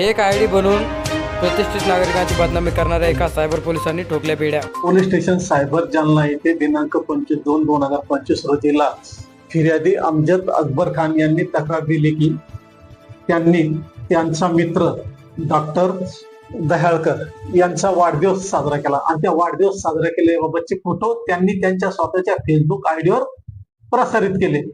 Fake I D बनवून प्रतिष्ठित नागरिकांची बदनामी करणाऱ्या एका सायबर पोलिसांनी ठोकल्या बेड्या. पोलीस स्टेशन सायबर जालना येथे दिनांक पंचवीस दोन दोन हजार पंचवीस रोजीला फिर्यादी अमजद अकबर खान यांनी तक्रार दिली की त्यांनी त्यांचा मित्र डॉक्टर दह्याळकर यांचा वाढदिवस साजरा केला. आणि त्या वाढदिवस साजरा केल्याबाबतचे फोटो त्यांनी त्यांच्या स्वतःच्या फेसबुक आयडीवर प्रसारित केले.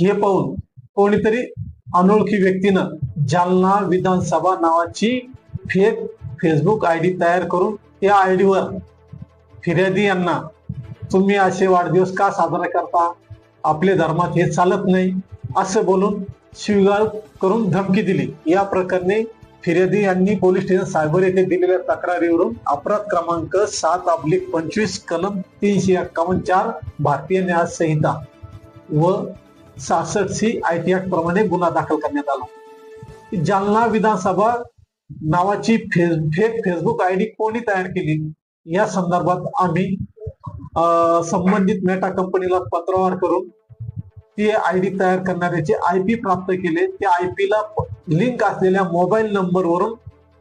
हे पाहून कोणीतरी अनोळखी व्यक्तीनं जालना विधानसभा नावाची फेक फेसबुक आय डी तयार करून त्या आयडीवर फिर्यादी यांना तुम्ही असे वाढदिवस का साजरा करता? आपले धर्मात हे चालत नाही असं बोलून स्वीकार करून धमकी दिली. या प्रकरणी फिर्यादी यांनी पोलीस स्टेशन सायबर येथे दिलेल्या तक्रारीवरून अपराध क्रमांक सात अब्लिक पंचवीस कलम तीनशे एक्कावन्न चार भारतीय न्याय संहिता व सहासष्ट सी आय टी ऍक्ट प्रमाणे गुन्हा दाखल करण्यात आला. जालना विधानसभा नावाची फेस फेक फेसबुक आयडी कोणी तयार केली? या संदर्भात आम्ही संबंधित मेटा कंपनीला पत्रव्यवहार करून ती आयडी तयार करणाऱ्याचे आय पी प्राप्त केले. त्या आय पी ला लिंक असलेल्या मोबाईल नंबरवरून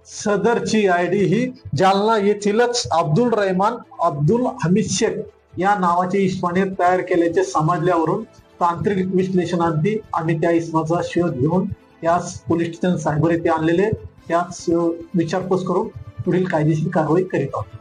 सदरची आयडी ही जालना येथीलच अब्दुल रहमान अब्दुल हमीद शेख या नावाच्या इस्माने तयार केल्याचे समजल्यावरून तांत्रिक विश्लेषणांती आम्ही त्या इस्माचा शोध घेऊन त्याच पोलीस स्टेशन सायबर येथे आणलेले त्याच विचारपूस करून पुढील कायदेशीर कारवाई करीत आहोत.